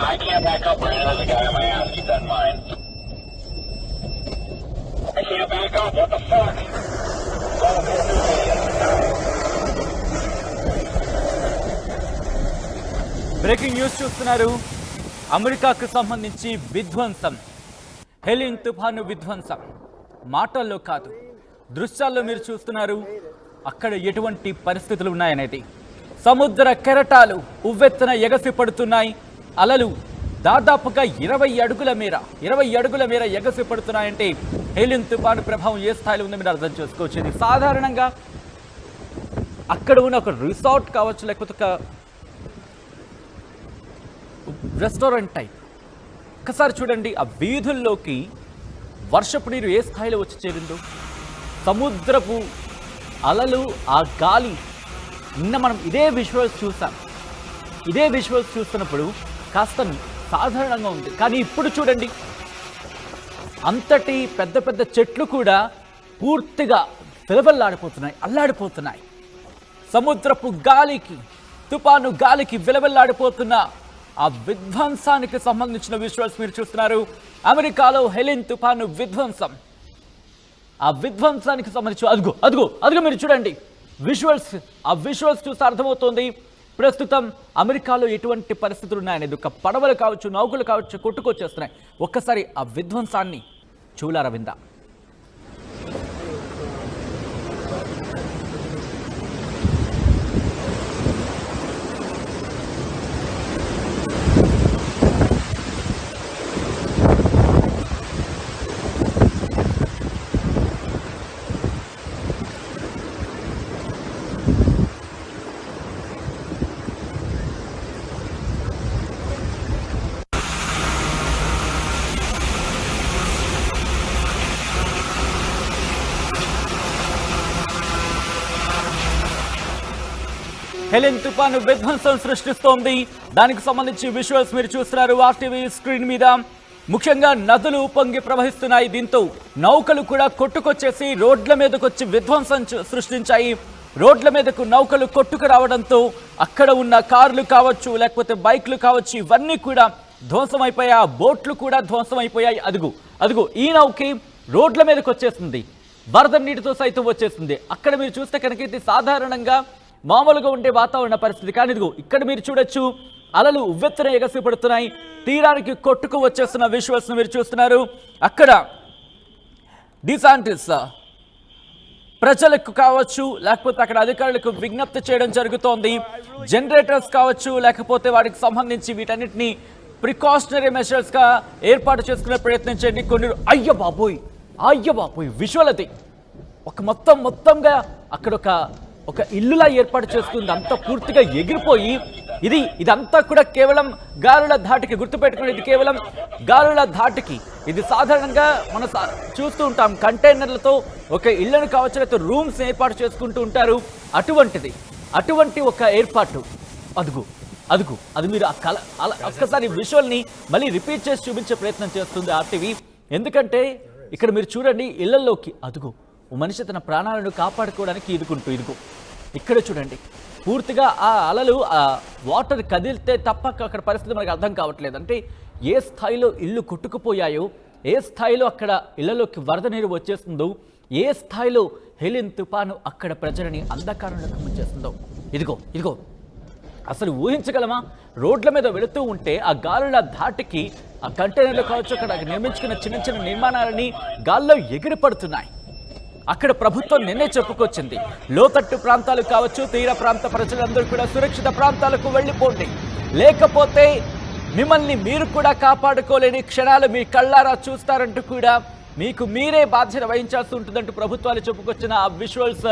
I can't back up right now. There's a guy on my ass. Keep that in mind. I can't back up. What the fuck? Breaking news చూస్తున్నారు అమెరికాకు సంబంధించి విధ్వంసం Helen తుఫాను విధ్వంసం మాటల్లో కాదు దృశ్యాల్లో మీరు చూస్తున్నారు అక్కడ ఎటువంటి పరిస్థితులు ఉన్నాయనేది సముద్ర కెరటాలు ఉవ్వెత్తున ఎగసి పడుతున్నాయి అలలు. దాదాపుగా ఇరవై అడుగుల మేర ఇరవై అడుగుల మేర ఎగసిపడుతున్నాయంటే పడుతున్నాయంటే తుఫాను ప్రభావం ఏ స్థాయిలో ఉందో మీరు అర్థం చేసుకోవచ్చు ఇది సాధారణంగా అక్కడ ఉన్న ఒక రిసార్ట్ కావచ్చు లేకపోతే ఒక రెస్టారెంట్ టైప్. ఒకసారి చూడండి ఆ వీధుల్లోకి వర్షపు నీరు ఏ స్థాయిలో వచ్చి చేరిందో. సముద్రపు అలలు ఆ గాలి. నిన్న మనం ఇదే విజువల్స్ చూసాం. ఇదే విజువల్స్ చూస్తున్నప్పుడు కాస్త సాధారణంగా ఉంది. కానీ ఇప్పుడు చూడండి. అంతటి పెద్ద పెద్ద చెట్లు కూడా పూర్తిగా విలవల్లాడిపోతున్నాయి అల్లాడిపోతున్నాయి. సముద్రపు గాలికి తుపాను గాలికి విలవెల్లాడిపోతున్న ఆ విధ్వంసానికి సంబంధించిన విజువల్స్ మీరు చూస్తున్నారు. అమెరికాలో హెలిన్ తుపాను విధ్వంసం. ఆ విధ్వంసానికి సంబంధించి అదుగు అదుగు అదుగు మీరు చూడండి. విజువల్స్ ఆ విజువల్స్ చూస్తే అర్థమవుతోంది. ప్రస్తుతం అమెరికాలో ఎటువంటి పరిస్థితులు ఉన్నాయనేది ఒక పడవలు కావచ్చు నౌకలు కావచ్చు కొట్టుకొచ్చేస్తున్నాయి. ఒక్కసారి ఆ విధ్వంసాన్ని చూలారవిందా హెలెన్ తుపాను విధ్వంసం సృష్టిస్తోంది. దానికి సంబంధించి విజువల్స్ మీరు చూస్తున్నారు. ఆర్టీవీ స్క్రీన్ మీద ముఖ్యంగా నదులు ఉప్పొంగి ప్రవహిస్తున్నాయి. దీంతో నౌకలు కూడా కొట్టుకొచ్చేసి రోడ్ల మీదకొచ్చి విధ్వంసం సృష్టించాయి. రోడ్ల మీదకు నౌకలు కొట్టుకు రావడంతో అక్కడ ఉన్న కార్లు కావచ్చు లేకపోతే బైక్లు కావచ్చు ఇవన్నీ కూడా ధ్వంసమైపోయాయి ఆ బోట్లు కూడా ధ్వంసమైపోయాయి. అదుగు అదుగు ఈ నౌకి రోడ్ల మీదకి వచ్చేస్తుంది వరద నీటితో సైతం వచ్చేస్తుంది. అక్కడ మీరు చూస్తే కనుక ఇది సాధారణంగా మామూలుగా ఉండే వాతావరణ పరిస్థితి కానీ ఇదిగో ఇక్కడ మీరు చూడొచ్చు అలలు ఉవ్వెత్తున ఎగసిపడుతున్నాయి తీరానికి కొట్టుకు వచ్చేస్తున్న విజువల్స్ మీరు చూస్తున్నారు. అక్కడ డిసాంటిస్ ప్రజలకు కావచ్చు లేకపోతే అక్కడ అధికారులకు విజ్ఞప్తి చేయడం జరుగుతోంది. జనరేటర్స్ కావచ్చు లేకపోతే వాటికి సంబంధించి వీటన్నిటిని ప్రికాషనరీ మెషర్స్గా ఏర్పాటు చేసుకునే ప్రయత్నం చేయండి. కొన్ని అయ్య బాబోయ్ అయ్య బాబోయ్ విజువల్ అది ఒక మొత్తం మొత్తంగా అక్కడ ఒక ఒక ఇల్లులా ఏర్పాటు చేసుకుంది. అంతా పూర్తిగా ఎగిరిపోయి ఇది ఇదంతా కూడా కేవలం గాలుల ధాటికి గుర్తుపెట్టుకుని ఇది కేవలం గాలుల ధాటికి. ఇది సాధారణంగా మనం చూస్తూ ఉంటాం. కంటైనర్లతో ఒక ఇళ్ళను కావచ్చు లేకపోతే రూమ్స్ ఏర్పాటు చేసుకుంటూ ఉంటారు. అటువంటిది. అటువంటి ఒక ఏర్పాటు. అదుగు అదుగు. అది మీరు ఆ కళ అలా ఒక్కసారి విజువల్ని మళ్ళీ రిపీట్ చేసి చూపించే ప్రయత్నం చేస్తుంది ఆర్టీవీ. ఎందుకంటే ఇక్కడ మీరు చూడండి ఇళ్ళలోకి అదుగు. మనిషి తన ప్రాణాలను కాపాడుకోవడానికి ఇదుకుంటూ ఇదుగు. ఇక్కడ చూడండి. పూర్తిగా ఆ అలలు ఆ వాటర్ కదిలితే తప్ప అక్కడ పరిస్థితి మనకు అర్థం కావట్లేదు. అంటే ఏ స్థాయిలో ఇల్లు కొట్టుకుపోయాయో ఏ స్థాయిలో అక్కడ ఇళ్ళలోకి వరద నీరు వచ్చేస్తుందో ఏ స్థాయిలో హెలిన్ తుపాను అక్కడ ప్రజలని అంధకారంలోకి ముంచేస్తుందో. ఇదిగో ఇదిగో. అసలు ఊహించగలమా? రోడ్ల మీద వెళుతూ ఉంటే ఆ గాలుల ధాటికి ఆ కంటైనర్లు కావచ్చు అక్కడ నిర్మించుకున్న చిన్న చిన్న నిర్మాణాలని గాల్లో ఎగిరిపడుతున్నాయి. అక్కడ ప్రభుత్వం నిన్నే చెప్పుకొచ్చింది. లోతట్టు ప్రాంతాలు కావచ్చు తీర ప్రాంత ప్రజలందరూ కూడా సురక్షిత ప్రాంతాలకు వెళ్ళిపోండి. లేకపోతే మిమ్మల్ని మీరు కూడా కాపాడుకోలేని క్షణాలు మీ కళ్ళారా చూస్తారంటూ కూడా మీకు మీరే బాధ్యత వహించాల్సి ఉంటుందంటూ ప్రభుత్వాలు చెప్పుకొచ్చిన ఆ విజువల్స్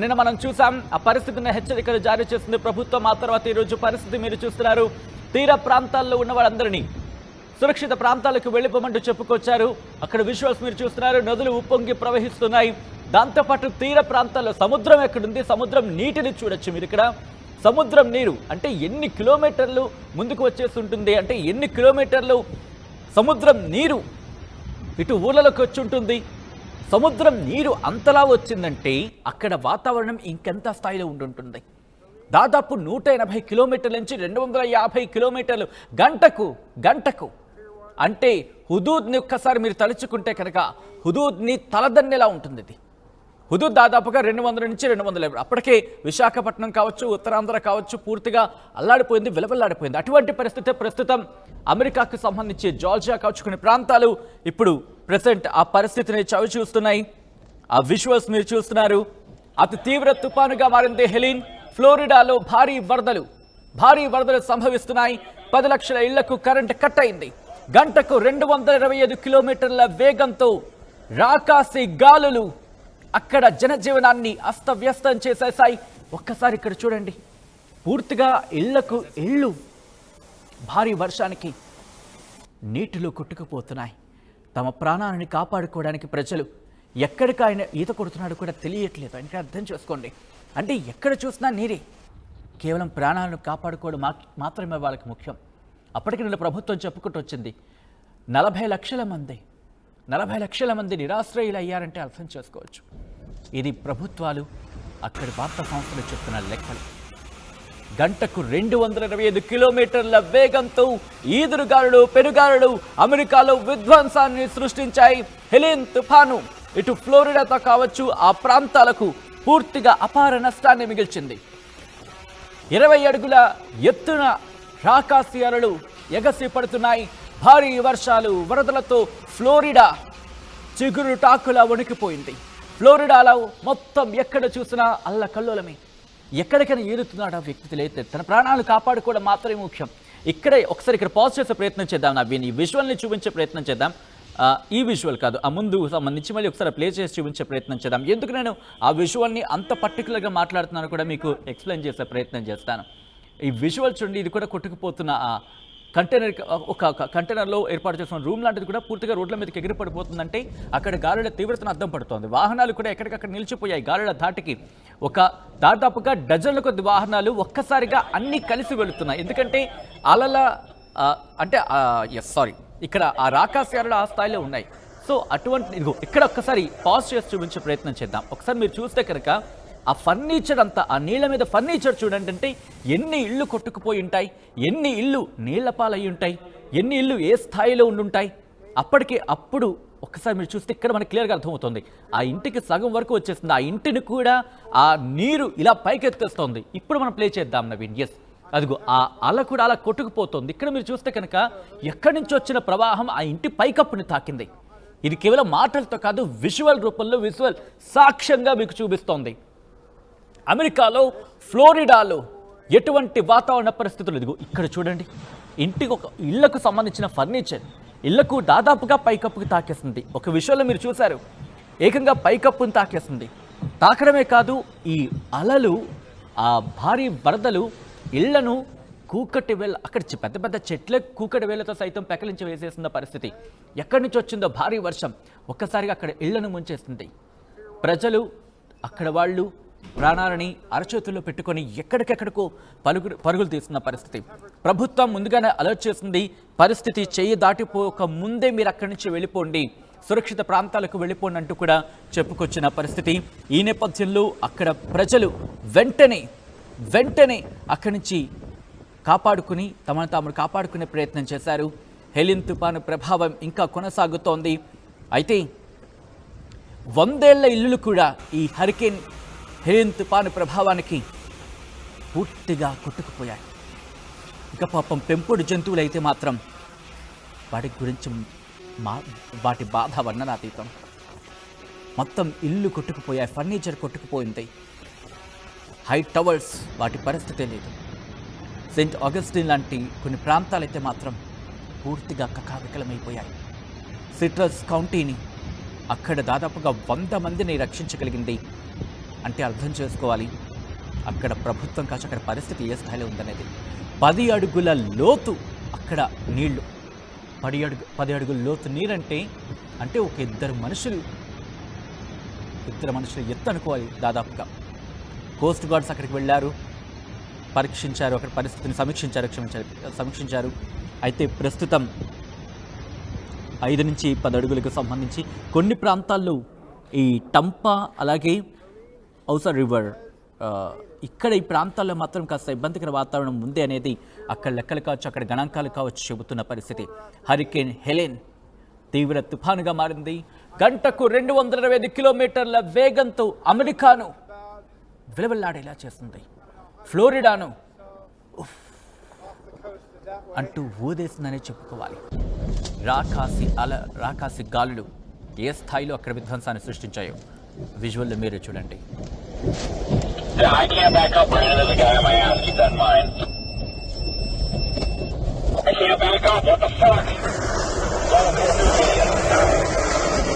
నిన్న మనం చూసాం ఆ పరిస్థితిని హెచ్చరికలు జారీ చేస్తుంది ప్రభుత్వం. ఆ తర్వాత ఈరోజు పరిస్థితి మీరు చూస్తున్నారు. తీర ప్రాంతాల్లో ఉన్న వాళ్ళందరినీ సురక్షిత ప్రాంతాలకు వెళ్ళిపోమంటూ చెప్పుకొచ్చారు. అక్కడ విజువల్స్ మీరు చూస్తున్నారు. నదులు ఉప్పొంగి ప్రవహిస్తున్నాయి. దాంతోపాటు తీర ప్రాంతాల్లో సముద్రం ఎక్కడుంది? సముద్రం నీటిని చూడొచ్చు మీరు ఇక్కడ. సముద్రం నీరు అంటే ఎన్ని కిలోమీటర్లు ముందుకు వచ్చేస్తుంటుంది? అంటే ఎన్ని కిలోమీటర్లు సముద్రం నీరు ఇటు ఊళ్ళలోకి వచ్చి ఉంటుంది సముద్రం నీరు అంతలా వచ్చిందంటే అక్కడ వాతావరణం ఇంకెంత స్థాయిలో ఉండుంటుంది? దాదాపు నూట ఎనభై కిలోమీటర్ల నుంచి రెండు వందల యాభై కిలోమీటర్లు గంటకు గంటకు అంటే హుదూద్ని ఒక్కసారి మీరు తలుచుకుంటే కనుక హుదూద్ని తలదన్నేలా ఉంటుంది ఇది. హుదూద్ దాదాపుగా రెండు వందల నుంచి రెండు వందల యాభై అప్పటికే విశాఖపట్నం కావచ్చు ఉత్తరాంధ్ర కావచ్చు పూర్తిగా అల్లాడిపోయింది విలవల్లాడిపోయింది. అటువంటి పరిస్థితి ప్రస్తుతం అమెరికాకు సంబంధించి జార్జియా కావచ్చు కొన్ని ప్రాంతాలు ఇప్పుడు ప్రెసెంట్ ఆ పరిస్థితిని చవి చూస్తున్నాయి. ఆ విజువల్స్ మీరు చూస్తున్నారు. అతి తీవ్ర తుపానుగా మారింది హెలిన్. ఫ్లోరిడాలో భారీ వరదలు భారీ వరదలు సంభవిస్తున్నాయి. పది లక్షల ఇళ్ళకు కరెంట్ కట్ అయింది. గంటకు రెండు వందల ఇరవై ఐదు కిలోమీటర్ల వేగంతో రాకాసి గాలులు అక్కడ జనజీవనాన్ని అస్తవ్యస్తం చేసేసాయి ఒక్కసారి ఇక్కడ చూడండి. పూర్తిగా ఇళ్ళకు ఇళ్ళు భారీ వర్షానికి నీటిలో కొట్టుకుపోతున్నాయి. తమ ప్రాణాలను కాపాడుకోవడానికి ప్రజలు ఎక్కడికి ఆయన ఈత కొడుతున్నాడో కూడా తెలియట్లేదు. అంటే అర్థం చేసుకోండి. అంటే ఎక్కడ చూసినా నీరే. కేవలం ప్రాణాలను కాపాడుకోవడం మా మాత్రమే వాళ్ళకి ముఖ్యం. అప్పటికి నిన్న ప్రభుత్వం చెప్పుకుంటూ వచ్చింది నలభై లక్షల మంది నలభై లక్షల మంది నిరాశ్రయులు అయ్యారంటే అర్థం చేసుకోవచ్చు. ఇది ప్రభుత్వాలు అక్కడి వార్తా సంస్థలు చెప్తున్న లెక్కలు. గంటకు రెండు వందల ఇరవై ఐదు కిలోమీటర్ల వేగంతో ఈదురుగాలులు పెనుగాలులు అమెరికాలో విధ్వంసాన్ని సృష్టించాయి. హెలిన్ తుఫాను ఇటు ఫ్లోరిడాతో కావచ్చు ఆ ప్రాంతాలకు పూర్తిగా అపార నష్టాన్ని మిగిల్చింది. ఇరవై అడుగుల ఎత్తున రాకాసి అలలు ఎగసి పడుతున్నాయి. భారీ వర్షాలు వరదలతో ఫ్లోరిడా చిగురు టాకులా వణికిపోయింది. ఫ్లోరిడాలో మొత్తం ఎక్కడ చూసినా అల్ల కల్లోలమే. ఎక్కడికైనా ఏరుతున్నాడు ఆ వ్యక్తి తెలియదు తన ప్రాణాలు కాపాడుకోవడం మాత్రమే ముఖ్యం. ఇక్కడే ఒకసారి ఇక్కడ పాజ్ చేసే ప్రయత్నం చేద్దాం నవ్వీని. ఈ విజువల్ని చూపించే ప్రయత్నం చేద్దాం. ఈ విజువల్ కాదు ఆ ముందు సంబంధించి మళ్ళీ ఒకసారి ప్లే చేసి చూపించే ప్రయత్నం చేద్దాం. ఎందుకు నేను ఆ విజువల్ని అంత పర్టికులర్గా మాట్లాడుతున్నాను కూడా మీకు ఎక్స్ప్లెయిన్ చేసే ప్రయత్నం చేస్తాను. ఈ విజువల్ చూడండి ఇది కూడా కొట్టుకుపోతున్న ఆ కంటైనర్ ఒక కంటైనర్లో ఏర్పాటు చేసిన రూమ్ లాంటిది కూడా పూర్తిగా రోడ్ల మీదకి ఎగిరి పడిపోతుందంటే అక్కడ గాలుల తీవ్రతను అర్థం పడుతోంది. వాహనాలు కూడా ఎక్కడికక్కడ నిలిచిపోయాయి. గాలుల ధాటికి ఒక దాదాపుగా డజన్ల కొద్ది వాహనాలు ఒక్కసారిగా అన్నీ కలిసి వెళుతున్నాయి. ఎందుకంటే అలల అంటే ఎస్ సారీ ఇక్కడ ఆ రాకాశాలు ఆ స్థాయిలో ఉన్నాయి. సో అటువంటి ఇదిగో ఇక్కడ ఒక్కసారి పాజ్ చేసి చూపించే ప్రయత్నం చేద్దాం. ఒకసారి మీరు చూస్తే కనుక ఆ ఫర్నిచర్ అంతా ఆ నీళ్ళ మీద ఫర్నిచర్ చూడండి అంటే ఎన్ని ఇళ్ళు కొట్టుకుపోయి ఉంటాయి ఎన్ని ఇళ్ళు నీళ్ళ పాలయ్యి ఉంటాయి ఎన్ని ఇళ్ళు ఏ స్థాయిలో ఉండుంటాయి. అప్పటికి అప్పుడు ఒక్కసారి మీరు చూస్తే ఇక్కడ మనకి క్లియర్గా అర్థమవుతుంది. ఆ ఇంటికి సగం వరకు వచ్చేస్తుంది. ఆ ఇంటిని కూడా ఆ నీరు ఇలా పైకెత్తేస్తుంది. ఇప్పుడు మనం ప్లే చేద్దాం నవీన్. ఎస్ అదిగో ఆ అల కూడా అలా కొట్టుకుపోతుంది. ఇక్కడ మీరు చూస్తే కనుక ఎక్కడి నుంచి వచ్చిన ప్రవాహం ఆ ఇంటి పైకప్పుని తాకింది. ఇది కేవలం మాటలతో కాదు విజువల్ రూపంలో విజువల్ సాక్ష్యంగా మీకు చూపిస్తోంది. అమెరికాలో ఫ్లోరిడాలో ఎటువంటి వాతావరణ పరిస్థితులు ఇదిగో ఇక్కడ చూడండి ఇంటికి ఒక ఇళ్ళకు సంబంధించిన ఫర్నిచర్ ఇళ్ళకు దాదాపుగా పైకప్పుకి తాకేస్తుంది ఒక విషయంలో మీరు చూశారు ఏకంగా పైకప్పుని తాకేస్తుంది తాకడమే కాదు ఈ అలలు ఆ భారీ వరదలు ఇళ్ళను కూకటి వేళ అక్కడ పెద్ద పెద్ద చెట్ల కూకటి వేలతో సైతం పెకలించి వేసేసిన పరిస్థితి. ఎక్కడి నుంచి వచ్చిందో భారీ వర్షం ఒక్కసారిగా అక్కడ ఇళ్ళను ముంచేస్తుంది ప్రజలు అక్కడ వాళ్ళు ప్రాణాలని అరచేతుల్లో పెట్టుకొని ఎక్కడికెక్కడికో పలుగు పరుగులు తీస్తున్న పరిస్థితి. ప్రభుత్వం ముందుగానే అలర్ట్ చేసింది పరిస్థితి చెయ్యి దాటిపోక ముందే మీరు అక్కడి నుంచి వెళ్ళిపోండి సురక్షిత ప్రాంతాలకు వెళ్ళిపోండి అంటూ కూడా చెప్పుకొచ్చిన పరిస్థితి. ఈ నేపథ్యంలో అక్కడ ప్రజలు వెంటనే వెంటనే అక్కడి నుంచి కాపాడుకుని తమను తాము కాపాడుకునే ప్రయత్నం చేశారు. హెలిన్ తుపాను ప్రభావం ఇంకా కొనసాగుతోంది. అయితే వందేళ్ళ ఇల్లులు కూడా ఈ హరికేన్ హేన్ తుపాను ప్రభావానికి పూర్తిగా కొట్టుకుపోయాయి. ఇక పాపం పెంపుడు జంతువులు అయితే మాత్రం వాటి గురించి మా వాటి బాధ వర్ణనాతీతం. మొత్తం ఇల్లు కొట్టుకుపోయాయి ఫర్నిచర్ కొట్టుకుపోయింది. హై టవర్స్ వాటి పరిస్థితే లేదు. సెయింట్ ఆగస్టిన్ లాంటి కొన్ని ప్రాంతాలైతే మాత్రం పూర్తిగా కకావికలమైపోయాయి. సిట్రస్ కౌంటీని అక్కడ దాదాపుగా వంద మందిని రక్షించగలిగింది అంటే అర్థం చేసుకోవాలి. అక్కడ ప్రభుత్వం కావచ్చు అక్కడ పరిస్థితి ఏ స్థాయిలో ఉందనేది. పది అడుగుల లోతు అక్కడ నీళ్ళు. పది అడుగు పది అడుగుల లోతు నీరంటే అంటే ఒక ఇద్దరు మనుషులు. ఇద్దరు మనుషులు ఎత్తు అనుకోవాలి దాదాపుగా. కోస్ట్ గార్డ్స్ అక్కడికి వెళ్ళారు. పరీక్షించారు అక్కడ పరిస్థితిని సమీక్షించారు క్షమించారు సమీక్షించారు. అయితే ప్రస్తుతం ఐదు నుంచి పది అడుగులకు సంబంధించి కొన్ని ప్రాంతాల్లో ఈ టంపా అలాగే ఔసర్ రివర్ ఇక్కడ ఈ ప్రాంతాల్లో మాత్రం కాస్త ఇబ్బందికర వాతావరణం ఉంది అనేది అక్కడ లెక్కలు కావచ్చు అక్కడ గణాంకాలు కావచ్చు చెబుతున్న పరిస్థితి. హరికేన్ హెలెన్ తీవ్ర తుఫానుగా మారింది. గంటకు రెండు వందల ఇరవై ఐదు కిలోమీటర్ల వేగంతో అమెరికాను విలవల్లాడేలా చేస్తుంది. ఫ్లోరిడాను ఉఫ్ అంటూ ఊదేసిందనే చెప్పుకోవాలి. రాకాసి అల రాకాసి గాలులు ఏ స్థాయిలో అక్కడ విధ్వంసాన్ని సృష్టించాయో. విజువల్లో మీరే చూడండి Yeah, I can't back up right into the guy on my ass. Keep that in mind. I can't back up. What the fuck? Well, this is idiot.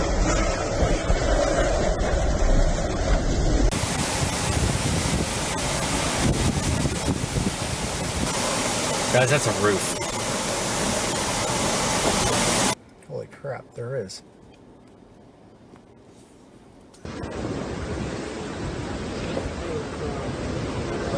Guys, that's a roof. Holy crap, there is.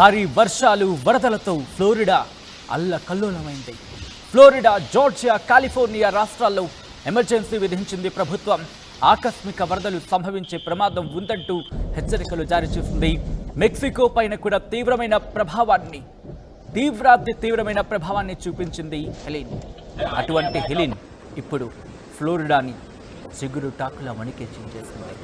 భారీ వర్షాలు వరదలతో Florida అల్లకల్లోలమైంది Florida Georgia California రాష్ట్రాల్లో emergency విధించింది ప్రభుత్వం. ఆకస్మిక వరదలు సంభవించే ప్రమాదం ఉందంటూ హెచ్చరికలు జారీ చేసింది. మెక్సికో పైన కూడా తీవ్రమైన ప్రభావాన్ని తీవ్రాతి తీవ్రమైన ప్రభావాన్ని చూపించింది హెలిన్. అటువంటి హెలిన్ ఇప్పుడు ఫ్లోరిడాని చిగురు వణికే వణికించేసింది